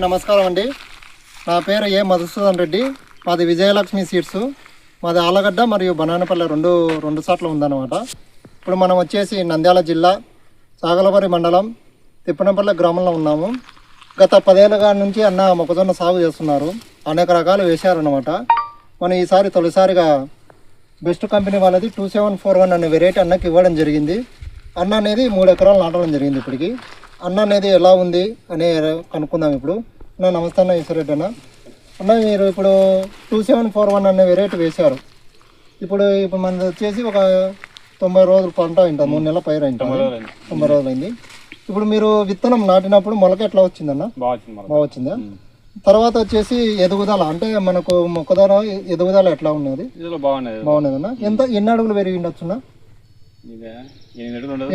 నమస్కారం అండి. నా పేరు ఏ మధుసూదన్ రెడ్డి. మాది విజయలక్ష్మి సీడ్స్. మాది ఆలగడ్డ మరియు బనానపల్లె రెండు రెండు చోట్ల ఉందన్నమాట. ఇప్పుడు మనం వచ్చేసి నంద్యాల జిల్లా సాగలపరి మండలం తిప్పనపల్లె గ్రామంలో ఉన్నాము. గత పదేళ్ళగా నుంచి అన్న మొక్కజొన్న సాగు చేస్తున్నారు. అనేక రకాలు వేశారన్నమాట. మనం ఈసారి తొలిసారిగా బెస్ట్ కంపెనీ వాళ్ళది టూ సెవెన్ ఫోర్ వన్ అనే వెరైటీ అన్నకి ఇవ్వడం జరిగింది. అన్న అనేది మూడు ఎకరాలు నాటడం జరిగింది ఇప్పటికి. అన్న అనేది ఎలా ఉంది అని కనుక్కుందాం ఇప్పుడు. అన్న నమస్తే అన్న ఈశ్వరెడ్డి అన్న. అన్న మీరు ఇప్పుడు టూ సెవెన్ ఫోర్ వన్ అనే వెరైటీ వేశారు. ఇప్పుడు ఇప్పుడు మనది వచ్చేసి ఒక తొంభై రోజులు పంట అయింటుంది మూడు నెలల పైరు అయింటుంది తొంభై రోజులైంది ఇప్పుడు మీరు విత్తనం నాటినప్పుడు మొలక ఎట్లా వచ్చిందన్న బాగా వచ్చింది తర్వాత వచ్చేసి ఎదుగుదల అంటే మనకు మొక్కదల ఎదుగుదల ఎట్లా ఉన్నది? బాగున్నది. బాగున్నదన్న ఎంత ఎన్ని అడుగులు పెరిగి ఉండొచ్చున్నా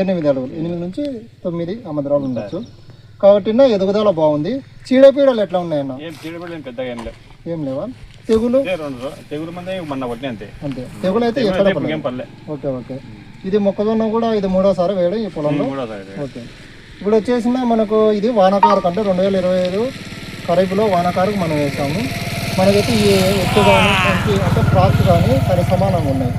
ఎనిమిది అడుగులు ఎనిమిది నుంచి తొమ్మిది అమద్రాలు ఉండొచ్చు. కాబట్టి ఎదుగుదల బాగుంది. చీడపీడలు ఎట్లా ఉన్నాయన్న ఏం పెద్దగా లేవా. తెగులు? తెగులు మంది మొన్న కొట్టిన అంతే. అంతే. తెగులు అయితే ఎక్కడ ఓకే ఓకే. ఇది మొక్కజొన్న కూడా ఇది మూడోసారి వేయడం ఈ పొలంలో. ఓకే. ఇప్పుడు వచ్చేసిన మనకు ఇది వానకారుకు అంటే రెండు వేల ఇరవై ఐదు ఖరీఫ్లో వానకారుకు మనం వేసాము. మనకైతే ఈ ఎత్తు కానీ అంటే క్రాప్స్ కానీ సరి సమానంగా ఉన్నాయి.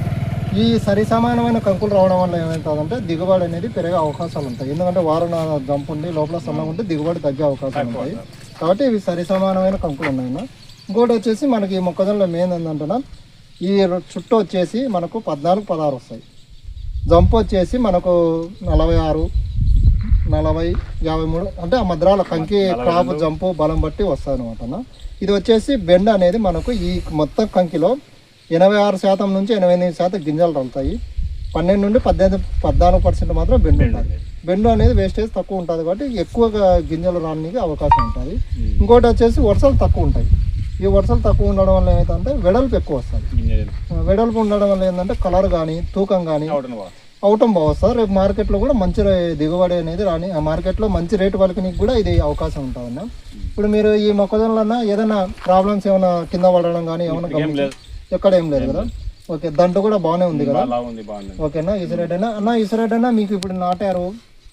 ఈ సరి సమానమైన కంకులు రావడం వల్ల ఏమవుతుందంటే దిగుబడి అనేది పెరిగే అవకాశాలు ఉంటాయి. ఎందుకంటే వారన జంపు ఉండి లోపల సన్నగా ఉంటే దిగుబడి తగ్గే అవకాశాలు ఉంటాయి. కాబట్టి ఇవి సరి సమానమైన కంకులు ఉన్నాయి. ఇంకోటి వచ్చేసి మనకి ఈ మొక్కజొన్నలో మెయిన్ ఏంటంటే ఈ చుట్టూ వచ్చేసి మనకు పద్నాలుగు పదహారు వస్తాయి. జంప్ వచ్చేసి మనకు నలభై ఆరు నలభై యాభై మూడు అంటే ఆ మధ్యలో కంకి క్రాప్ జంపు బలం బట్టి వస్తుంది అనమాట ఇది వచ్చేసి బెండ్ అనేది మనకు ఈ మొత్తం కంకిలో ఎనభై ఆరు శాతం నుంచి ఎనభై ఎనిమిది శాతం గింజలు రాలుతాయి పన్నెండు నుండి పద్దెనిమిది పద్నాలుగు పర్సెంట్ మాత్రం బెండ్ ఉంటుంది. బెండ్ అనేది వేస్టేజ్ తక్కువ ఉంటుంది కాబట్టి ఎక్కువగా గింజలు రానికి అవకాశం ఉంటుంది. ఇంకోటి వచ్చేసి వర్షాలు తక్కువ ఉంటాయి. ఈ వర్షాలు తక్కువ ఉండడం వల్ల ఏమవుతుందంటే వెడల్పు ఎక్కువ వస్తుంది. వెడల్పు. ఉండడం వల్ల ఏంటంటే కలర్ కానీ తూకం కానీ అవటం బాగా వస్తుంది. రేపు మార్కెట్లో కూడా మంచి దిగుబడి అనేది రాని ఆ మార్కెట్లో మంచి రేటు పలికినకి కూడా ఇది అవకాశం ఉంటుందన్న. ఇప్పుడు మీరు ఈ మొక్కజొన్నలన్నా ఏదైనా ప్రాబ్లమ్స్ ఏమైనా కింద పడడం కానీ ఏమైనా ఎక్కడ ఏం లేదు కదా? ఓకే దంట కూడా బాగానే ఉంది కదా? ఉంది బాగుంది ఓకేనా ఈశ్వరెడ్డి అన్న అన్న ఈశ్వరెడ్డి అన్న మీకు ఇప్పుడు నాటారు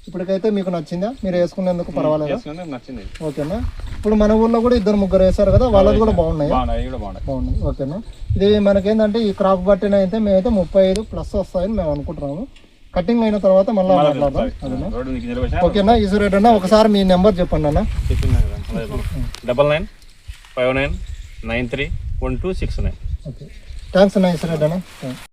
ఇప్పటికైతే మీకు నచ్చిందా? మీరు వేసుకునేందుకు పర్వాలేదా? చేసుకుంటే నచ్చింది. ఓకేనా ఇప్పుడు మన ఊర్లో కూడా ఇద్దరు ముగ్గురు వేశారు కదా వాళ్ళది కూడా బాగున్నాయి? బాగున్నాయి కూడా ఓకేనా. ఇది మనకేంటంటే ఈ క్రాప్ బట్టిన అయితే మేమైతే ముప్పై ఐదు ప్లస్ వస్తాయని మేము అనుకుంటున్నాము. కటింగ్ అయిన తర్వాత మళ్ళీ మాట్లాడదాం అదేనా? రోడ్డు ఓకేనా ఈశ్వరెడ్డి అన్న ఒకసారి మీ నెంబర్ చెప్పండి అన్న. చెప్పింది కదా double nine five nine nine three one two six nine. Okay thanks అన్న ఈశ్వరెడ్డి అన్న థాంక్స్.